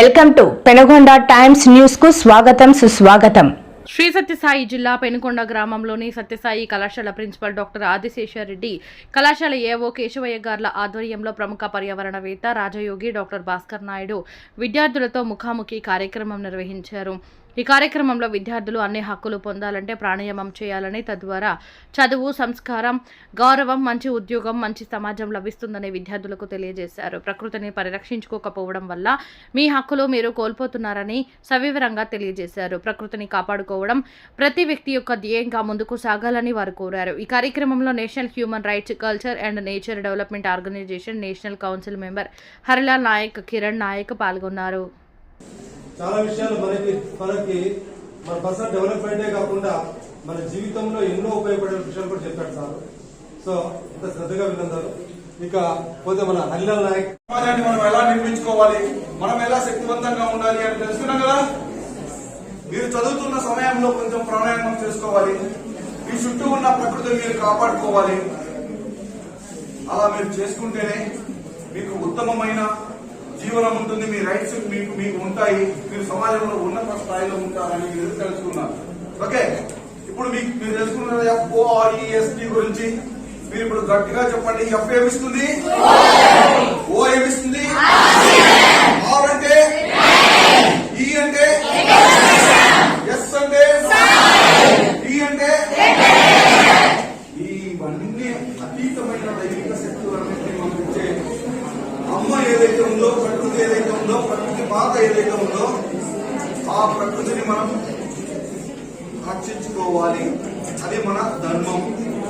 Welcome to Penugonda times న్యూస్కు స్వాగతం సుస్వాగతం. శ్రీ సత్యసాయి జిల్లా పెనుకొండ గ్రామంలోని సత్యసాయి కళాశాల ప్రిన్సిపల్ డాక్టర్ ఆదిశేషారెడ్డి కళాశాల ఏవో కేశవయ్య గార్ల ఆధ్వర్యంలో ప్రముఖ పర్యావరణవేత్త రాజయోగి డాక్టర్ భాస్కర్ నాయుడు విద్యార్థులతో ముఖాముఖి కార్యక్రమం నిర్వహించారు. ఈ కార్యక్రమంలో విద్యార్థులు అన్ని హక్కులు పొందాలంటే ప్రాణాయామం చేయాలని తద్వారా చదువు సంస్కారం గౌరవం మంచి ఉద్యోగం మంచి సమాజం లభిస్తుందని విద్యార్థులకు తెలియజేశారు. ప్రకృతిని పరిరక్షించుకోకపోవడం వల్ల మీ హక్కులు మీరు కోల్పోతున్నారని సవివరంగా తెలియజేశారు. ప్రకృతిని కాపాడుకోవడం ప్రతి వ్యక్తి యొక్క ధ్యేయంగా ముందుకు సాగాలని వారు కోరారు. ఈ కార్యక్రమంలో national human rights culture and nature development organisation national council member Harilal Nayak Kiran Nayak పాల్గొన్నారు. చాలా విషయాలు మనకి మనకి మన పర్సనల్ డెవలప్మెంటే కాకుండా మన జీవితంలో ఎన్నో ఉపయోగపడే విషయాలు కూడా చెప్పాడు సార్. సో ఇంత శ్రద్ధగా వినందారు ఇక పోతే మన హరిలాల్ నాయక్. సమాజాన్ని మనం ఎలా నిర్మించుకోవాలి? మనం ఎలా శక్తివంతంగా ఉండాలి అని తెలుసుకున్నాం కదా? మీరు చదువుతున్న సమయంలో కొంచెం ప్రాణాయామం చేసుకోవాలి. మీ చుట్టూ ఉన్న ప్రకృతిని మీరు కాపాడుకోవాలి. అలా మీరు చేసుకుంటేనే మీకు ఉత్తమమైన జీవనం ఉంటుంది మీ రైట్స్ మీకు మీకు ఉంటాయి మీరు సమాజంలో ఉన్నత స్థాయిలో ఉంటారని మీరు తెలుసుకున్నారు. ఓకే ఇప్పుడు మీకు మీరు తెలుసుకున్న ఎఫ్ఓఆర్ఈఎస్టీ గురించి. మీరు ఇప్పుడు గట్టిగా చెప్పండి ఎఫ్ ఏమిస్తుంది? ఓ ఏమిస్తుంది? ఆర్ అంటే? ఈ అంటే? ఎస్ అంటే? ఈ అంటే? ఇవన్నీ అతీతమైన దైవిక ఏదైతే ఉందో ప్రకృతి ఏదైతే ఉందో ప్రకృతి బాధ ఏదైతే ఉందో ఆ ప్రకృతిని మనం రక్షించుకోవాలి. అది మన ధర్మం.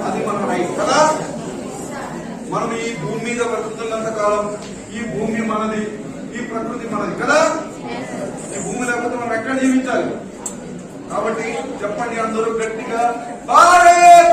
అది మన రైట్ కదా? మనం ఈ భూమి మీద బ్రతుకుతున్నంత కాలం ఈ భూమి మనది ఈ ప్రకృతి మనది కదా? ఈ భూమి లేకపోతే మనం ఎక్కడ జీవించాలి? కాబట్టి చెప్పండి అందరూ గట్టిగా భారత్